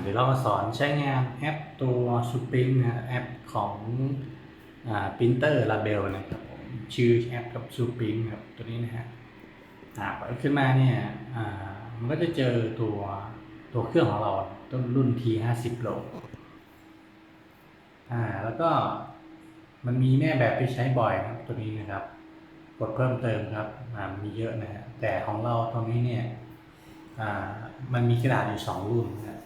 เดี๋ยวเรามาสอนใช้งานแอปตัว s p r i n g นะแอปของอ Printer Label นะครับชื่อแอปกับ s p r i n g ครับตัวนี้นะฮะเปิดขึ้นมาเนี่ยมันก็จะเจอตัวตัวเครื่องของเราต้นรุ่น T50 Pro อ่าแล้วก็มันมีแม่แบบที่ใช้บ่อยครับตัวนี้นะครับ กดเพิ่มเติมครับอ่ามีเยอะนะฮะแต่ของเราตรงนี้เนี่ยอ่ามันมีกระดาษอยู่สองรุ่นนะ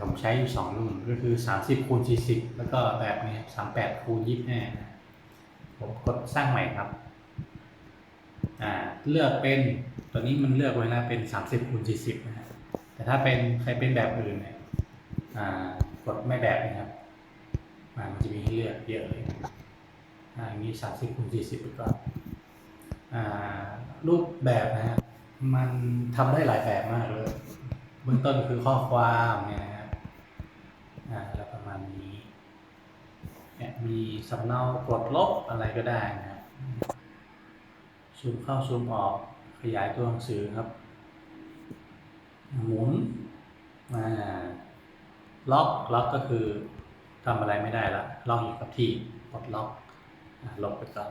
ผมใช้อยู่สองรุ่นก็คือ 30คูณ40 แล้วก็แบบนี้ 38คูณ25ผมกดสร้างใหม่ครับอ่าเลือกเป็นตัวนี้มันเลือกไว้แล้วเป็น 30คูณ40นะฮะแต่ถ้าเป็นใครเป็นแบบอื่นเนี่ยอ่ากดไม่แบบนะครับอ่ามันจะมีให้เลือกเยอะเลยอ่าอย่างนี้ 30คูณ40ไปก่อนอ่ารูปแบบนะฮะมันทำได้หลายแบบมากเลยเบื้องต้นคือข้อความเนี่ยนะฮะอ่าแล้วประมาณนี้ เนี่ยมีสำเนากดลบอะไรก็ได้นะฮะซูมเข้าซูมออกขยายตัวหนังสือครับ หมุนอ่าล็อกล็อกก็คือทำอะไรไม่ได้ละล็อกอยู่กับที่กดล็อกลบไปก่อน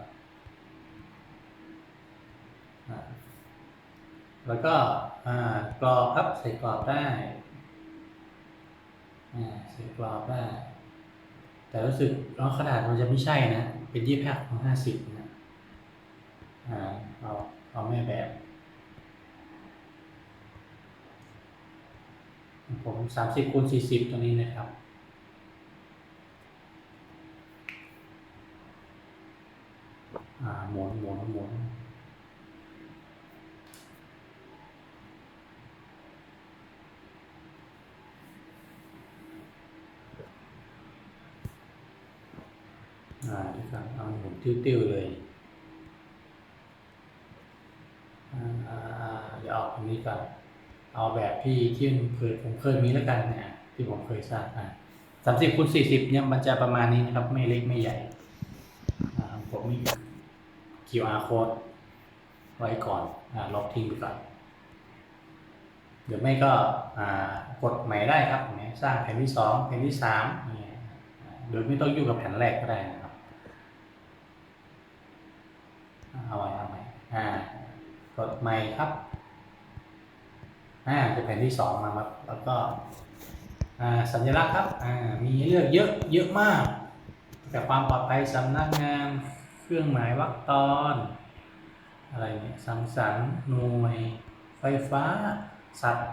แล้วก็กรอบครับใส่กรอบได้ใส่กรอบได้ แต่รู้สึกน้องขนาดมันจะไม่ใช่นะ เป็นยี่ห้าของห้าสิบนะอ่าเอาเอาแม่แบบ ผมสามสิบคูณสี่สิบตัวนี้นะครับอ่าหมุนหมุนหมุน อ่าดีครับเอาหมุนติ้วๆเลยอ่าอ่าอ่าเดี๋ยวเอาตรงนี้ก่อนเอาแบบที่ที่เคยผมเคยมีแล้วกันเนี่ยที่ผมเคยสร้างอ่าสามสิบคูณสี่สิบเนี่ยมันจะประมาณนี้นะครับ ไม่เล็กไม่ใหญ่ผมมี QR code ไว้ก่อนอ่าลบทิ้งไปก่อนหรือไม่ก็กดใหม่ได้ครับสร้างแผ่นที่สองแผ่นที่สามเนี่ยอ่าโดยไม่ต้องยุ่งกับแผ่นแรกก็ได้นะครับ เอาไว้เอาไว้อ่ากดใหม่ครับอ่าจะแผ่นที่สองมาครับแล้วก็อ่าสัญลักษณ์ครับอ่ามีเลือกเยอะเยอะมากแต่ความปลอดภัยสำนักงานเครื่องหมายวรรคตอนอะไรเนี่ยสังสรรค์หน่วย ไฟฟ้า สัตว์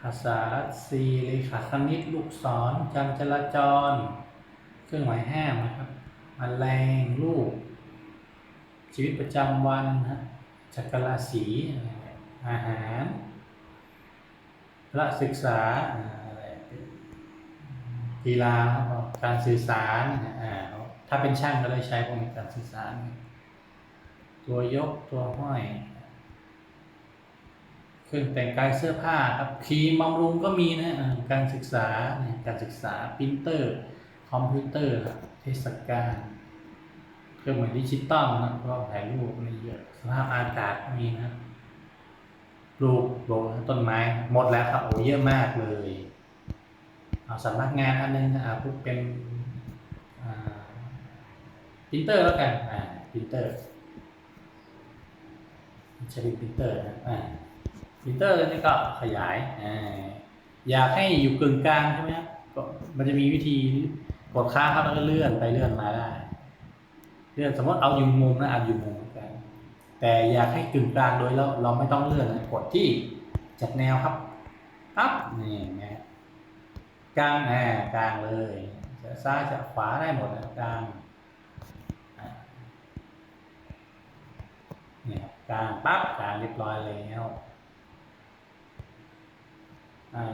ภาษารัสเซียเลขาคณิตลูกศรจำจราจร เครื่องหมายห้ามนะครับมแมลงลูก ชีวิตประจำวันนะจักรราศีอาหารละศึกษากีฬาการสื่อสารถ้าเป็นช่างก็เลยใช้พวกนี้การสื่อสาร ตัวยกตัวห้อยเครื่องแต่งกายเสื้อผ้าครับครีมบำรุงก็มีนะการศึกษาการศึกษาปรินเตอร์ คอมพิวเตอร์ครับเทศกาล รื่องหมายดิจิตอลนะก็ถ่ายรูปอะไรเยอะสภาพอากาศมีนะรูปโบกต้นไม้หมดแล้วครับโอ้เยอะมากเลยเอาสำนักงานอันนึงนะครับพูดเป็นปรินเตอร์แล้วกันอ่าปรินเตอร์ใช้เป็นปรินเตอร์นะอ่าปรินเตอร์นี่ก็ขยายอ่าอยากให้อยู่กึ่งกลางใช่ไหมครับก็มันจะมีวิธีกดค้างครับแล้วก็เลื่อนไปเลื่อนมาได้ เลื่อนสมมติเอาอยู่มุมนะเอาอยู่มุมกันแต่อยากให้กึ่งกลางโดยเราเราไม่ต้องเลื่อนนะกดที่จัดแนวครับปั๊บนี่นะกลางอ่ากลางเลยจะซ้ายจะขวาได้หมดนะกลางเนี่ยครับกลางปั๊บกลางเรียบร้อยแล้ว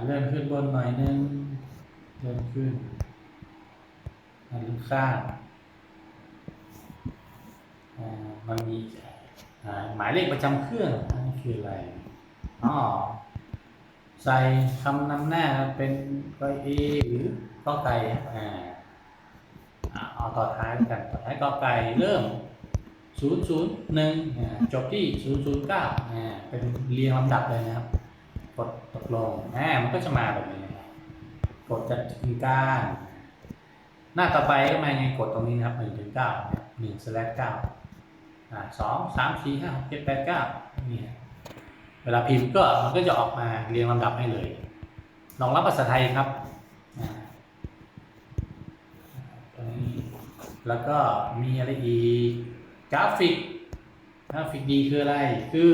เลื่อนขึ้นบนหน่อยนึงเลื่อนขึ้นอ่าเลื่อนข้างอ่า มันมีหมายเลขประจำเครื่องอันนี้คืออะไรอ๋อใส่คำนำหน้าเป็นก็เอหรือก็ไก่อ่าอ่าเอาต่อท้ายกันต่อท้ายก็ไก่เริ่ม 001อ่าจบที่ 009อ่าเป็นเรียงลำดับเลยนะครับ กดตกลงอ่ามันก็จะมาแบบนี้นะครับกดจากถึงก้านหน้าต่อไปก็มาไงกดตรงนี้นะครับหนึ่งถึงเก้าหนึ่ง สองสามสี่ห้าหกเจ็ดแปดเก้านี่ฮะเวลาพิมพ์ก็มันก็จะออกมาเรียงลำดับให้เลยรองรับภาษาไทยครับแล้วก็มีอะไรอีกกราฟิกกราฟิกดีคืออะไร คือ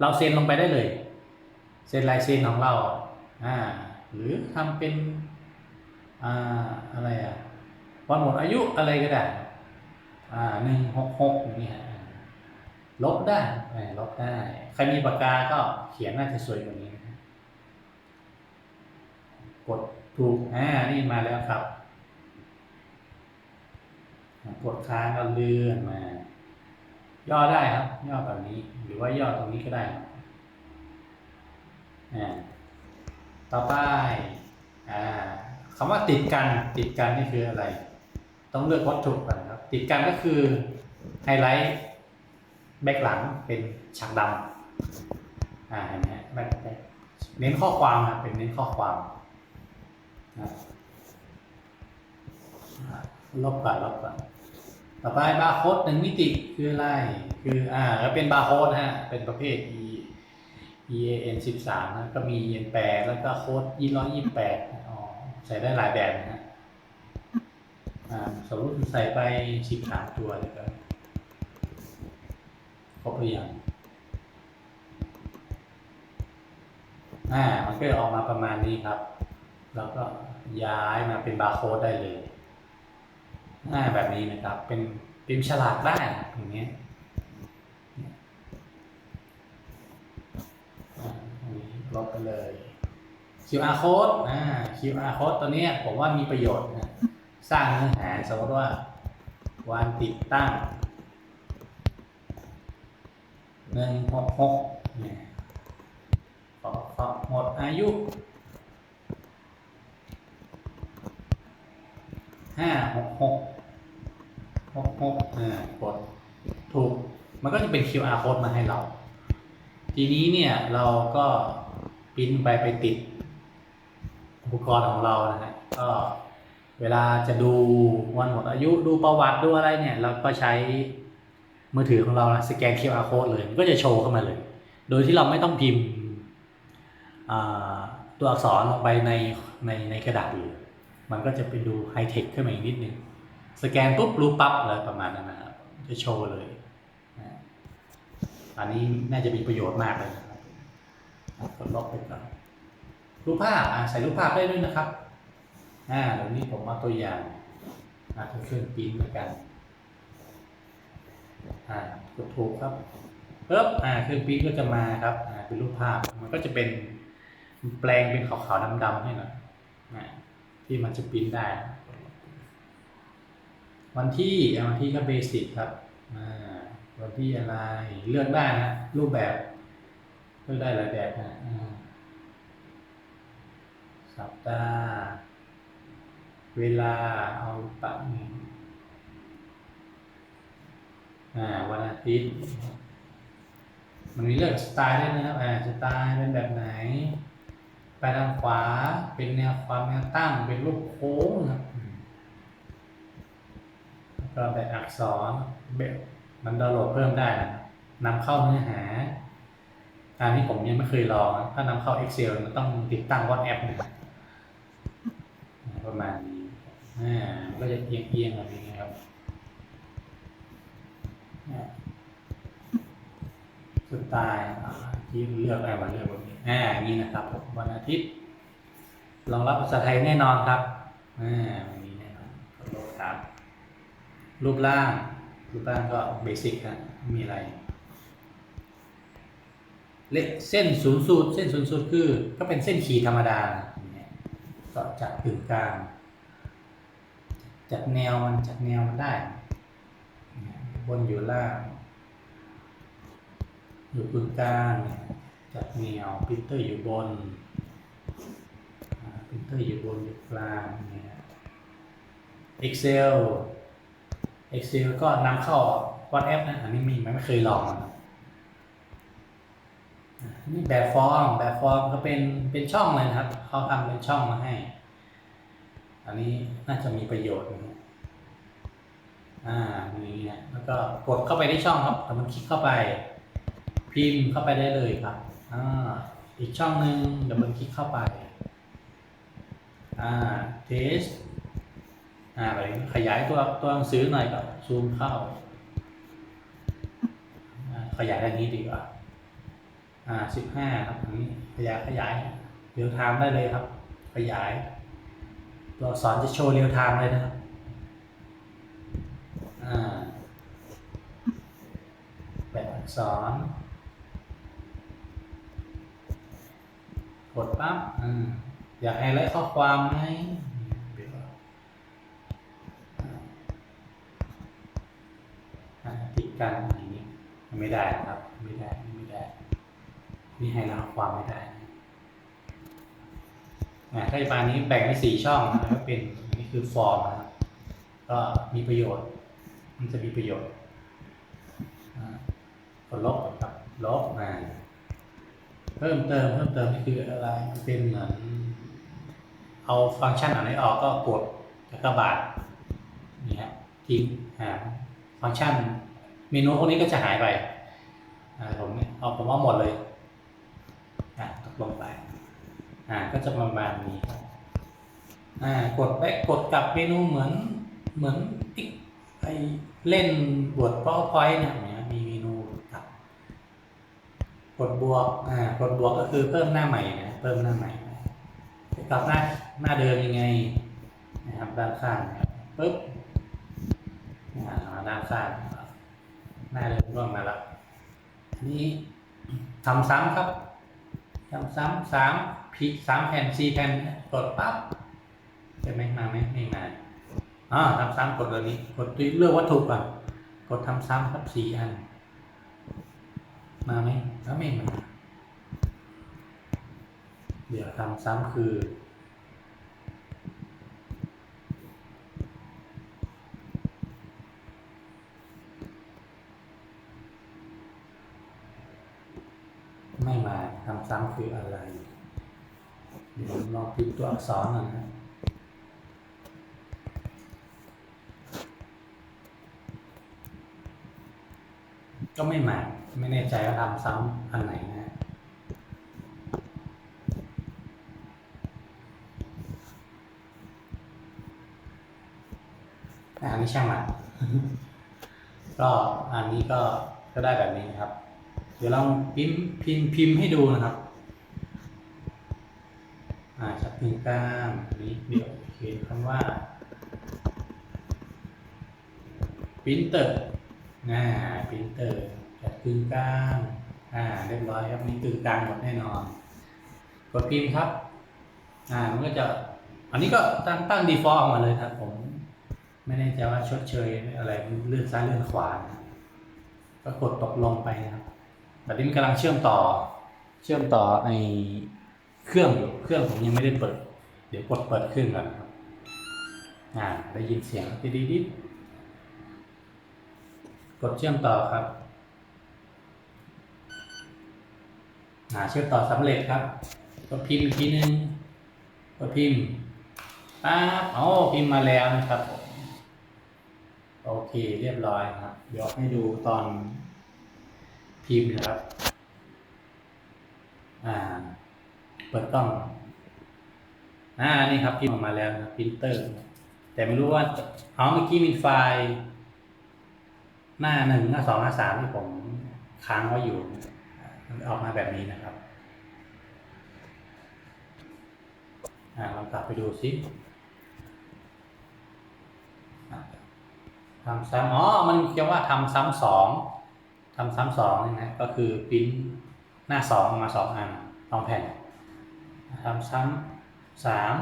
เราเซ็นลงไปได้เลย เซ็นลายเซ็นของเราอ่าหรือทำเป็นอ่าอะไรอะวันหมดอายุอะไรก็ได้อ่าหนึ่งหกหกนี่ฮะ ลบได้ลบได้ ใครมีปากกาก็เขียนน่าจะสวยกว่านี้นะกดถูก อ่า นี่มาแล้วครับ กดค้างก็เลื่อนมา ย่อได้ครับ ย่อแบบนี้ หรือว่าย่อตรงนี้ก็ได้อ่าต่อไป อ่าคำว่าติดกันติดกันนี่คืออะไร ต้องเลือกวัตถุก่อนครับ ติดกันก็คือไฮไลท์ แบ็กหลังเป็นฉากดำอ่าเห็นไหมแบ็คแบ็คเน้นข้อความนะเป็นเน้นข้อความนะอ่าลบก่อนลบก่อนต่อไปบาร์โค้ดหนึ่งมิติคืออะไร คืออ่าก็เป็นบาร์โค้ดฮะ เป็นประเภท e EAN 13นะก็มี EN 8แล้วก็โค้ด228อ๋อใส่ได้หลายแบบนะฮะอ่าสมมติใส่ไป13ตัวเลยก็ รบหรือยังอ่ามันก็ออกมาประมาณนี้ครับ แล้วก็ย้ายมาเป็นบาร์โค้ดได้เลยอ่าแบบนี้นะครับ เป็นพิมพ์ฉลากได้อย่างเงี้ยอันนี้ลบไปเลย QR code อ่า QR code ตัวเนี้ยผมว่ามีประโยชน์นะ สร้างเนื้อหาสมมติว่า วันติดตั้ง หนึ่งหกหกเนี่ยขอขอหมดอายุห้าหกหกหกหกอ่ากดถูก มันก็จะเป็น QR code มาให้เรา ทีนี้เนี่ยเราก็ปริ้นไปไปติด อุปกรณ์ของเรานะฮะก็เวลาจะดูวันหมดอายุดูประวัติดูอะไรเนี่ย เราก็ใช้ มือถือของเรานะสแกน QR code เลยมันก็จะโชว์เข้ามาเลย โดยที่เราไม่ต้องพิมพ์ตัวอักษรลงไปในในในกระดาษเลยมันก็จะไปดูไฮเทคขึ้นมาอีกนิดนึงสแกนปุ๊บรู้ปั๊บอะไรประมาณนั้นนะครับจะโชว์เลยอันนี้น่าจะมีประโยชน์มากเลยนะครับกดลบไปก่อนรูปภาพใส่รูปภาพได้ด้วยนะครับอ่าเดี๋ยวนี้ผมมาตัวอย่างอ่าเครื่องปริ้นเหมือนกัน อ่ากดถูกครับปึ๊บอ่าเครื่องปริ้นก็จะมาครับอ่าเป็นรูปภาพมันก็จะเป็นแปลงเป็นขาวๆดำๆให้หน่อยอ่าที่มันจะปิ้นได้ วันที่อ่าวันที่ก็เบสิกครับอ่าวันที่อะไรเลือกได้นะรูปแบบเลือกได้หลายแบบนะอ่าสัปดาห์เวลาเอาปักอ่า วันอาทิตย์ มันมีเลือกสไตล์ด้วยนะครับอ่าสไตล์เป็นแบบไหน ไปทางขวาเป็นแนวความแนวตั้งเป็นรูปโค้งครับแล้วก็แบบอักษรแบบมันดาวน์โหลดเพิ่มได้นะนำเข้าเนื้อหาอันนี้ผมยังไม่เคยลองถ้านำเข้า Excel มันต้องติดตั้ง WhatsApp นะประมาณนี้อ่าก็จะเอียงเอียงๆแบบนี้ครับ สไตล์ที่เลือกอะไรมาเลือกแบบนี้อ่านี้นะครับผมวันอาทิตย์รองรับภาษาไทยแน่นอนครับอ่าวันนี้แน่นอนขอโทษครับ รูปร่าง รูปร่างก็เบสิกนะไม่มีอะไรเลเส้นศูนย์สูตร เส้นศูนย์สูตรคือ ก็เป็นเส้นขีดธรรมดาอย่างเงี้ยก็จัดกึ่งกลางจัดแนวมันจัดแนวมันได้ บนอยู่ล่าง อยู่กึ่งกลางจัดเนี่ยวพิมเตอร์อยู่บนพิมเตอร์อยู่บนอยู่กลางเนี่ย Excel Excel ก็นำเข้า WhatsApp นะอันนี้มีไหมไม่เคยลองนะครับอ่านี่แบบฟอร์มแบบฟอร์มก็เป็นเป็นช่องเลยนะครับ เขาทำเป็นช่องมาให้ อันนี้น่าจะมีประโยชน์นะ ฮะอ่านี่นะแล้วก็กดเข้าไปที่ช่องครับแต่มันคลิกเข้าไป พิมพ์เข้าไปได้เลยครับอ่าอีกช่องหนึ่งเดี๋ยวมันคลิกเข้าไปอ่าเทสอ่าไปขยายตัวตัวหนังสือหน่อยก็ซูมเข้าอ่าขยายด้านนี้ดีกว่า อ่าสิบห้าครับอันนี้ขยายขยายเรียวไทม์ได้เลยครับ ขยาย ตัวอักษรจะโชว์เรียวไทม์เลยนะครับ อ่าแบบอั กษร กดปั๊บออยากไฮไลท์ข้อความไหมติดกันอย่างนี้ไม่ได้ครับ ไม่ได้ไม่ได้นี่ไฮไลท์ความไม่ได้อ่าถ้าปานนี้แบ่งเป็นสี่ช่องนะก็เป็นนี่คือฟอร์มนะก็มีประโยชน์ มันจะมีประโยชน์ กดลบกับลบมา เพิ่มเติมเพิ่มเติมนี่คืออะไรเป็นเหมือนเอาฟังก์ชันอันไหนออกก็กดแล้วก็บาทนี่ฮะทิ้งอ่าฟังก์ชันเมนูพวกนี้ก็จะหายไปผมเนี่ยเอาผมว่าหมดเลยอ่าตกลงไปอ่าก็จะประมาณนี้ครับอ่ากดไปกดกลับเมนูเหมือนเหมือนติ๊กไอเล่นบท powerpoint เนี่ยเนี่ยมีเมนูกลับ กดบวก อ่า กดบวกก็คือเพิ่มหน้าใหม่นะ เพิ่มหน้าใหม่กลับหน้าหน้าเดิมยังไงนะครับด้านข้างปึ๊บอ่าด้านข้างหน้าเดิมร่วงมาแล้วนี้ทำซ้ำครับทำซ้ำสามพีสามแผ่นสี่แผ่นกดปั๊บใช่ไหมมาไหมไม่มาอ่าทำซ้ำกดตัวนี้ กดเลือกวัตถุก่อนกดทำซ้ำครับสี่อัน มาไหมแล้วไม่มา เดี๋ยวทำซ้ำคือ ไม่มาทำซ้ำคืออะไรเดี๋ยวลองพิมพ์ตัวอักษรหน่อยนะก็ไม่มา ไม่แน่ใจว่าทำซ้ำอันไหนนะอันนี้ช่างมันก็อันนี้ก็ก็ได้แบบนี้ครับ เดี๋ยวลองพิมพ์พิมพ์พิมพ์ให้ดูนะครับ อ่าจับถึงกลางอันนี้เดี๋ยวเขียนคำว่า printer อ่า printer จัดกึ่งกลาง อ่า เรียบร้อยครับนี่กึ่งกลางหมดแน่นอน กดพิมพ์ครับ อ่า มันก็จะ อันนี้ก็ตั้งตั้ง default ออกมาเลยครับ ผม ไม่แน่ใจว่าชดเชยอะไรเลื่อนซ้ายเลื่อนขวานะก็กดตกลงไปนะครับแต่นี้มันกำลังเชื่อมต่อ เชื่อมต่อในเครื่องอยู่ เครื่องผมยังไม่ได้เปิด เดี๋ยวกดเปิดเครื่องก่อนครับ อ่า ได้ยินเสียงดิดิดิดกดเชื่อมต่อครับ อ่า เชื่อมต่อสำเร็จครับกดพิมพ์อีกทีนึงกดพิมพ์ป๊าบอ๋อพิมพ์มาแล้วนะครับผมโอเคเรียบร้อยครับ เดี๋ยวให้ดูตอนพิมพ์นะครับ อ่า เปิดกล้อง อ่า นี่ครับพิมพ์ออกมาแล้วนะพิมพ์เตอร์ แต่ไม่รู้ว่าอ๋อเมื่อกี้มีไฟล์ หน้าหนึ่งหน้าสองหน้าสามที่ผมค้างไว้อยู่ มันออกมาแบบนี้นะครับอ่าลองกลับไปดูซิทำซ้ำอ๋อ มันเขียนว่าทำซ้ำสองทำซ้ำสองนี่นะ ก็คือปิ้นหน้าสองมาสองอันสองแผ่นทำซ้ำสาม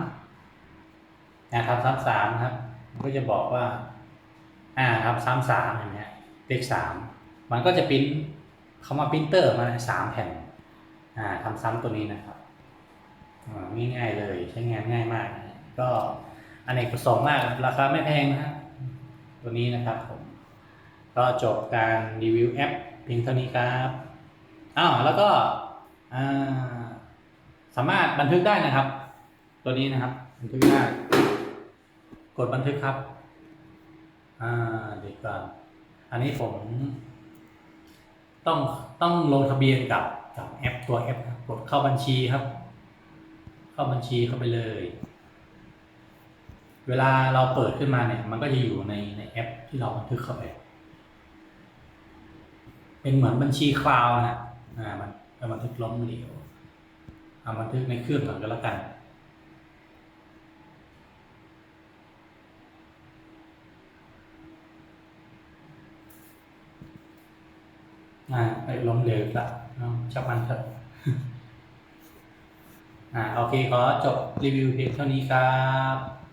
นะทำซ้ำสามครับมันก็จะบอกว่า อ่าทำซ้ำสามอย่างเงี้ยเลขสามมันก็จะปริ้ นคำว่าปรินเตอร์มาสามแผ่นอ่าทำซ้ำตัวนี้นะครับอ่าง่ายๆเลยใช้งานง่ายมาก ก็อันเอกประสงค์มากราคาไม่แพงนะฮะตัวนี้นะครับผมก็จบการรีวิวแอปเพียงเท่านี้ครับอ้าวแล้วก็อ่าสามารถบันทึกได้นะครับ ตัวนี้นะครับ บันทึกได้กดบันทึกครับ อ่าเดี๋ยวก่อนอันนี้ผม ต้องต้องลงทะเบียนกับกับแอปตัวแอปครับกดเข้าบัญชีครับ เข้าบัญชีเข้าไปเลย เวลาเราเปิดขึ้นมาเนี่ย มันก็จะอยู่ในในแอปที่เราบันทึกเข้าไปเป็นเหมือนบัญชีคลาวนะอ่ามันเป็นบันทึกล้มเหลวเอาบันทึกในเครื่องก่อนก็แล้วกัน อ่าไปล้มเหลวอีกละเอาชักมันเถอะอ่าโอเคขอจบรีวิวเพียงเท่านี้ครับ